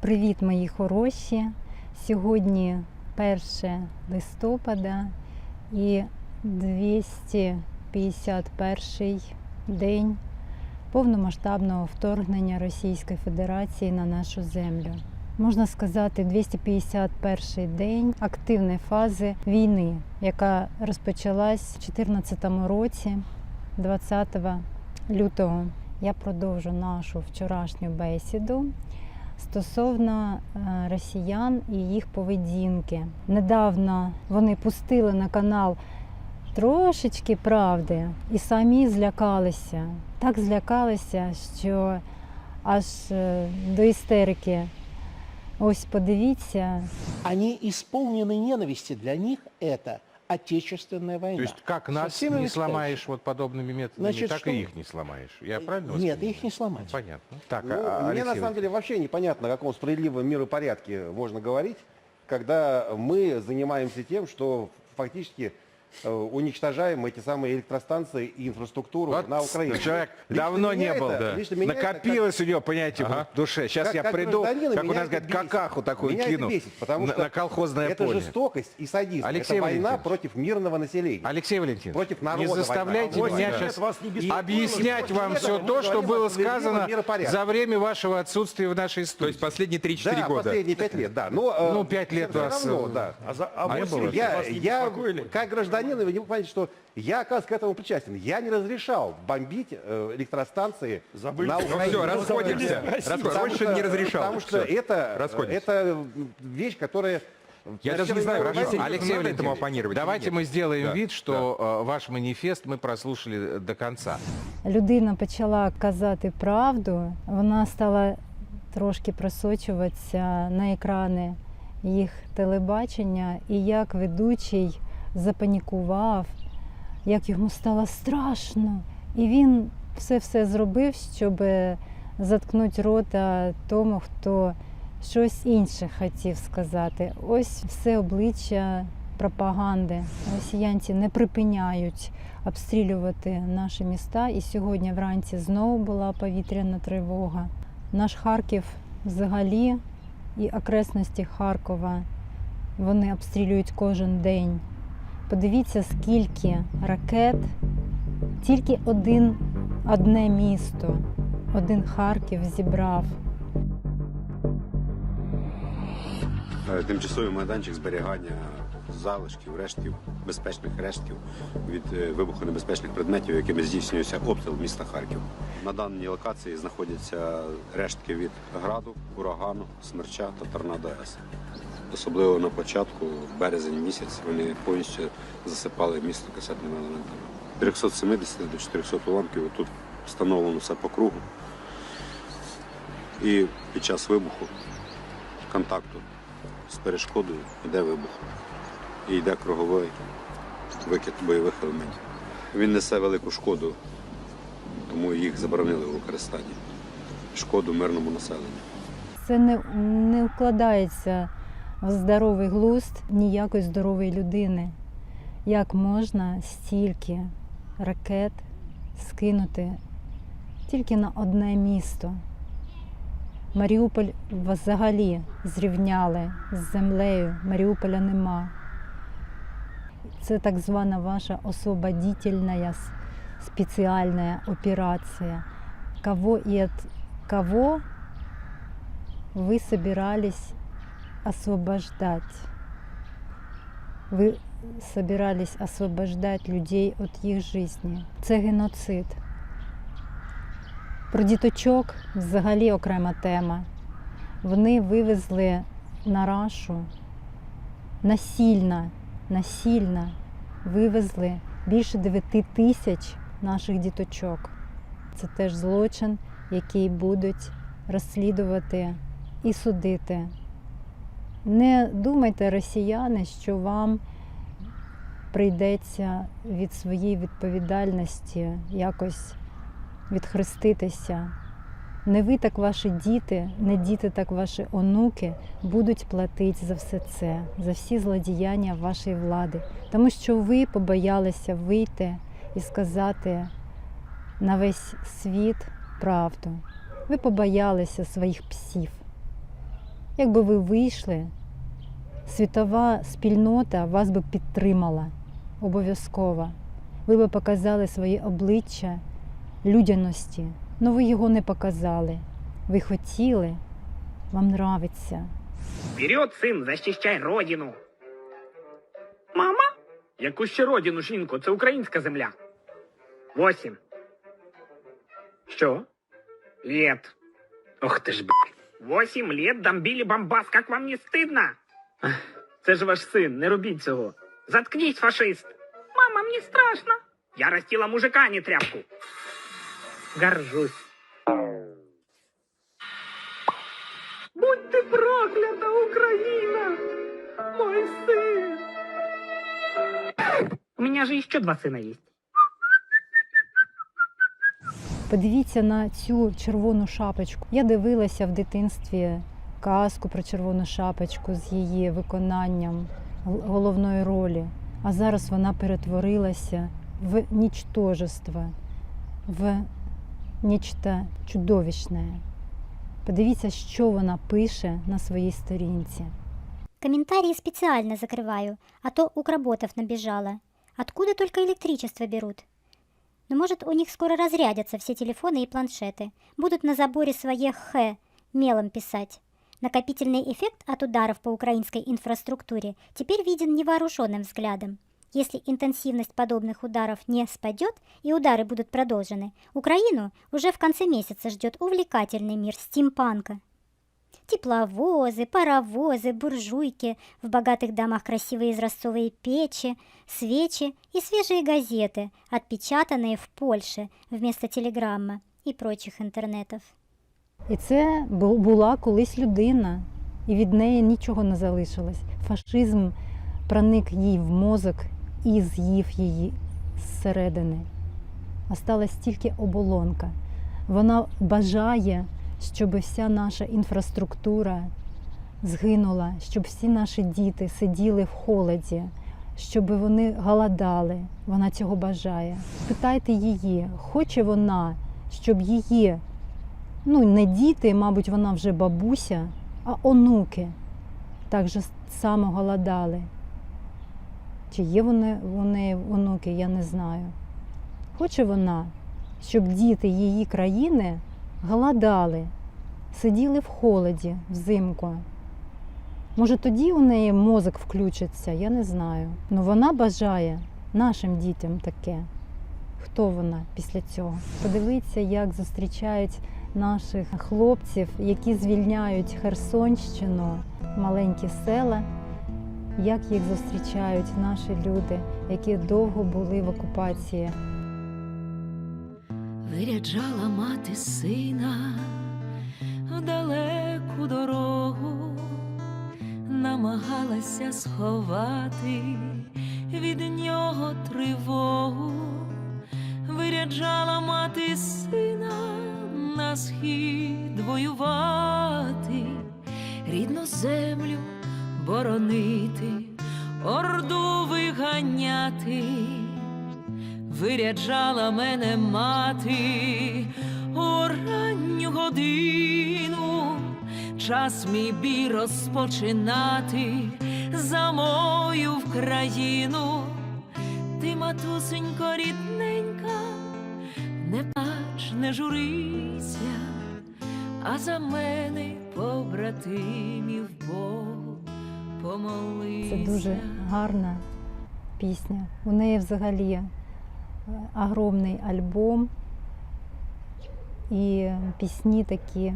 Привіт, мої хороші! Сьогодні 1 листопада і 251 день повномасштабного вторгнення Російської Федерації на нашу землю. Можна сказати, 251 день активної фази війни, яка розпочалась у 2014 році, 20 лютого. Я продовжу нашу вчорашню бесіду стосовно е, росіян і їх поведінки. Недавно вони пустили на канал трошечки правди і самі злякалися. Так злякалися, що аж е, до істерики. Ось подивіться, Они исполнены ненависти. Для них это отечественная война. То есть как нас Совсем не не сломаешь вот подобными методами, Значит, так что? и их не сломаешь. Я правильно вас Нет, понимаю? их не сломать. Понятно. Так, Ну, а мне Алексей на самом деле вообще непонятно, о каком справедливом миропорядке можно говорить, когда мы занимаемся тем, что фактически э, уничтожаем эти самые электростанции и инфраструктуру Вот на Украине. Человек Лично давно не был, это- да. лично меня это как- Накопилось у него, понимаете, Ага. в душе. Сейчас как- я как приду, как у нас это говорят, какаху такую меня кину это бесит, потому на, что на колхозное это поле. жестокость и садизм. Алексей это война Валентинович. против мирного населения. Алексей Валентинович, Против народа не война. заставляйте Вот меня сейчас вас не объяснять вам все то, что было сказано за время вашего отсутствия в нашей То студии. есть последние 3-4 да, года. последние пять лет, да. Но, э, Ну, пять лет всё вас, э, да. А, за, а А Я, я как гражданин, вы не понимаете, что я, оказывается, к этому причастен. Я не разрешал бомбить э, электростанции Забыли. на Ну Украине. все, расходимся. Расход- Больше что- не разрешал. Потому что это, Расходимся. это вещь, которая... Я даже не знаю, Алексей, Алексей надо этому оппонировать давайте мы сделаем Да, вид, что э, ваш манифест мы прослушали до конца. людина почала казати правду, вона стала трошки просочуватися на екрани їх телебачення, і як ведучий запанікував, як йому стало страшно. І він все-все зробив, щоб заткнути рота тому, хто щось інше хотів сказати. Ось все обличчя пропаганди. Росіянці не припиняють обстрілювати наші міста. І сьогодні вранці знову була повітряна тривога. Наш Харків взагалі і окресності Харкова вони обстрілюють кожен день. Подивіться, скільки ракет, тільки один, одне місто, один Харків зібрав. Е, Тимчасовий майданчик зберігання залишків, рештків, безпечних рештків від е, вибухонебезпечних предметів, якими здійснюється обстріл міста Харків. На даній локації знаходяться рештки від граду, урагану, смерча та торнадо С. Особливо на початку, в березень місяць, вони повністю засипали місто касетними елементами. 370 до 400 уламків тут встановлено все по кругу. І під час вибуху контакту з перешкодою йде вибух і йде круговий викид бойових елементів. Він несе велику шкоду, тому їх заборонили у використанні. Шкоду мирному населенню. Це не, не вкладається в здоровий глузд ніякої здорової людини. Як можна стільки ракет скинути тільки на одне місто? Маріуполь взагалі зрівняли з землею. Маріуполя нема. Це так звана ваша освободительная с- спеціальна операція. Кого і от кого вы собирались освобождать. Ви собирались освобождать людей від їх життя. Це геноцид. Про діточок взагалі окрема тема. Вони вивезли на рашу насильно, насильно вивезли більше 9 тисяч наших діточок. Це теж злочин, який будуть розслідувати і судити. Не думайте, росіяни, що вам прийдеться від своєї відповідальності якось відхреститися. Не ви, так ваші діти, не діти, так ваші онуки будуть платити за все це, за всі злодіяння вашої влади. Тому що ви побоялися вийти і сказати на весь світ правду. Ви побоялися своїх псів. Якби ви вийшли, світова спільнота вас би підтримала обов'язково. Ви би показали своє обличчя людяності. але ви його не показали. Ви хотіли, вам нравиться. Вперед, син, защищай родину. Мама? Яку ще родину, жінко? Це українська земля. Восім. Що? Лет. Ох ти ж блядь. Восім лет дамбілі бамбас, как вам не стидно? Це ж ваш син, не робіть цього. Заткнись, фашист. Мама, мені страшно. Я растила мужика, а не тряпку. Горжусь. Будь ти проклята, Україна! Мой сын! У меня же еще два сына есть. Подивіться на цю червону шапочку. Я дивилася в дитинстві казку про червону шапочку з її виконанням головної ролі. А зараз вона перетворилася в нічтожество, в нечто чудовищне. Подивіться, що вона пише на своїй сторінці. Комментарии специально закрываю, а то укроботов набежало. Откуда только электричество берут? Но может у них скоро разрядятся все телефоны и планшеты. Будут на заборе свои «Х» мелом писать. Накопительный эффект от ударов по украинской инфраструктуре теперь виден невооруженным взглядом. Если интенсивность подобных ударов не спадет и удары будут продолжены, Украину уже в конце месяца ждет увлекательный мир стимпанка. Тепловозы, паровозы, буржуйки, в богатых домах красивые изразцовые печи, свечи и свежие газеты, отпечатанные в Польше вместо телеграмма и прочих интернетов. І це була колись людина, і від неї нічого не залишилось. Фашизм проник їй в мозок і з'їв її зсередини. Осталась тільки оболонка. Вона бажає, щоб вся наша інфраструктура згинула, щоб всі наші діти сиділи в холоді, щоб вони голодали. Вона цього бажає. Питайте її, хоче вона, щоб її ну не діти, мабуть, вона вже бабуся, а онуки так же само голодали. Чи є вони, вони онуки, я не знаю. Хоче вона, щоб діти її країни голодали, сиділи в холоді взимку. Може, тоді у неї мозок включиться, я не знаю. Ну вона бажає нашим дітям таке. Хто вона після цього? Подивіться, як зустрічають наших хлопців, які звільняють Херсонщину, маленькі села, як їх зустрічають наші люди, які довго були в окупації. Виряджала мати сина в далеку дорогу, намагалася сховати від нього тривогу, виряджала мати сина на схід воювати, рідну землю боронити, орду виганяти виряджала мене мати у ранню годину, час мій бій розпочинати за мою в. Ти, матусенько, рідненька, не плач, не журися, а за мене побратимів Бог помолився. Це дуже гарна пісня. У неї взагалі е, огромний альбом і пісні такі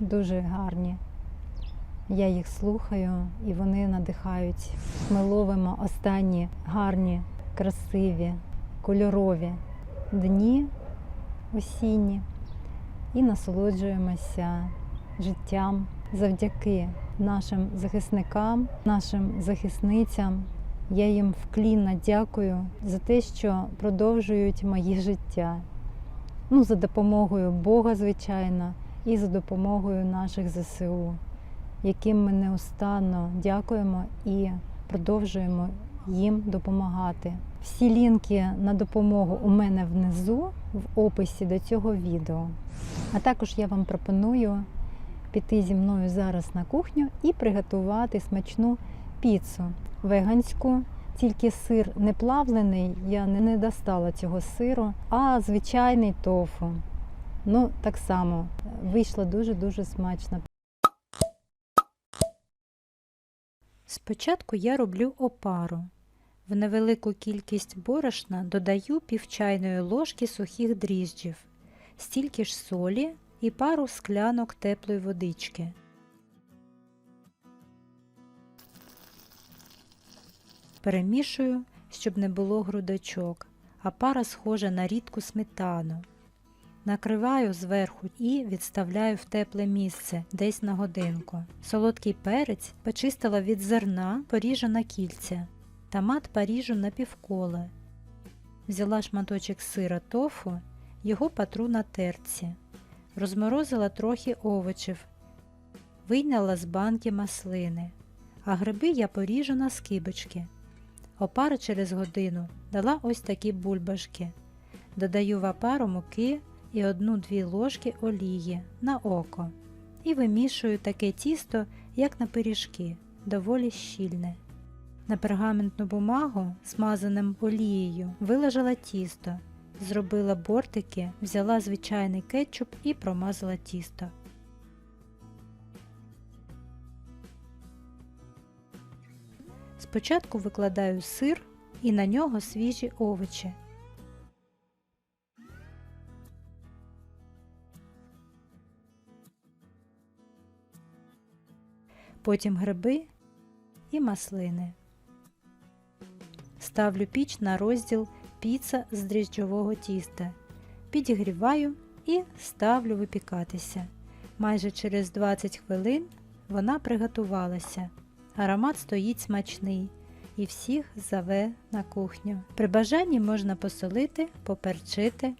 дуже гарні. Я їх слухаю і вони надихають. Ми ловимо останні гарні, красиві, кольорові дні осінні і насолоджуємося життям завдяки нашим захисникам, нашим захисницям. Я їм вклінно дякую за те, що продовжують моє життя. Ну, за допомогою Бога, звичайно, і за допомогою наших ЗСУ, яким ми неустанно дякуємо і продовжуємо їм допомагати. Всі лінки на допомогу у мене внизу в описі до цього відео. А також я вам пропоную піти зі мною зараз на кухню і приготувати смачну піцу веганську. Тільки сир не плавлений, я не, достала цього сиру, а звичайний тофу. Ну, так само вийшло дуже-дуже смачно. Спочатку я роблю опару. В невелику кількість борошна додаю пів чайної ложки сухих дріжджів, стільки ж солі і пару склянок теплої водички. Перемішую, щоб не було грудочок, а пара схожа на рідку сметану. Накриваю зверху і відставляю в тепле місце десь на годинку. Солодкий перець почистила від зерна, поріжу кільця. Томат поріжу на півкола. Взяла шматочок сира тофу, його патру на терці. Розморозила трохи овочів, вийняла з банки маслини, а гриби я поріжу на скибочки. Опару через годину дала ось такі бульбашки. Додаю в опару муки і одну-дві ложки олії на око. І вимішую таке тісто, як на пиріжки, доволі щільне. На пергаментну бумагу, смазаним олією, виложила тісто, зробила бортики, взяла звичайний кетчуп і промазала тісто. Спочатку викладаю сир і на нього свіжі овочі. Потім гриби і маслини. Ставлю піч на розділ піца з дріжджового тіста. Підігріваю і ставлю випікатися. Майже через 20 хвилин вона приготувалася. Аромат стоїть смачний і всіх зове на кухню. При бажанні можна посолити, поперчити,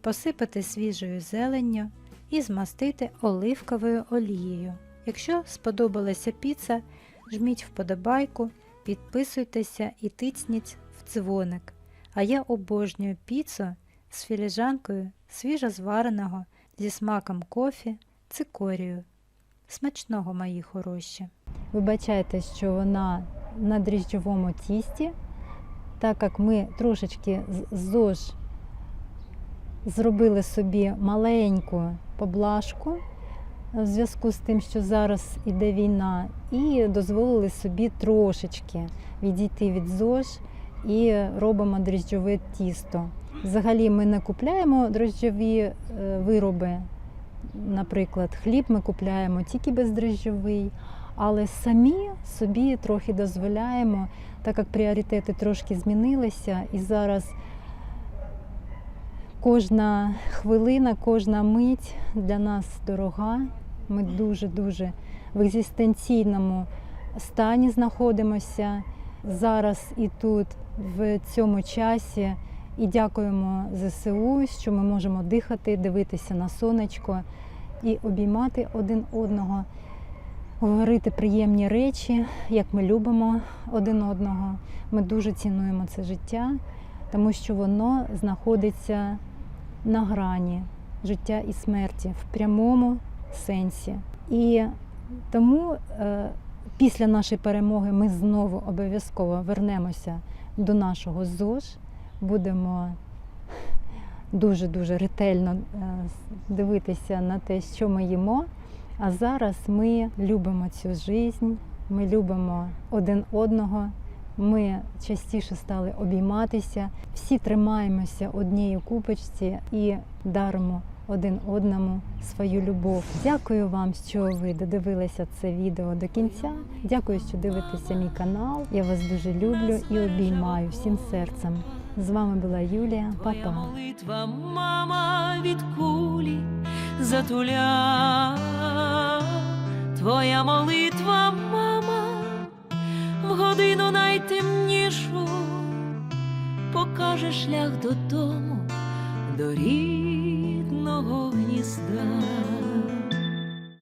посипати свіжою зеленню і змастити оливковою олією. Якщо сподобалася піца, жміть вподобайку, підписуйтеся і тицніть в дзвоник. А я обожнюю піцу з філіжанкою свіжозвареного зі смаком кофі, цикорію. Смачного, мої хороші. Вибачайте, що вона на дріжджовому тісті, так як ми трошечки ЗОЖ зробили собі маленьку поблажку в зв'язку з тим, що зараз іде війна, і дозволили собі трошечки відійти від ЗОЖ і робимо дріжджове тісто. Взагалі ми не купляємо дріжджові е, вироби, наприклад, хліб ми купляємо тільки бездріжджовий, але самі собі трохи дозволяємо, так як пріоритети трошки змінилися, і зараз кожна хвилина, кожна мить для нас дорога. Ми дуже-дуже в екзистенційному стані знаходимося зараз і тут, в цьому часі. І дякуємо ЗСУ, що ми можемо дихати, дивитися на сонечко і обіймати один одного, говорити приємні речі, як ми любимо один одного. Ми дуже цінуємо це життя, тому що воно знаходиться на грані життя і смерті в прямому сенсі. І тому е, після нашої перемоги ми знову обов'язково вернемося до нашого ЗОЖ, будемо дуже-дуже ретельно е, дивитися на те, що ми їмо. А зараз ми любимо цю життя, ми любимо один одного. Ми частіше стали обійматися, всі тримаємося однієї купочці і даримо один одному свою любов. Дякую вам, що ви додивилися це відео до кінця. Дякую, що дивитеся мій канал. Я вас дуже люблю і обіймаю всім серцем. З вами була Юлія. Па-па. молитва, мама, від кулі затуля. Твоя молитва, мама, в годину найтемнішу покаже шлях додому, до рідного гнізда.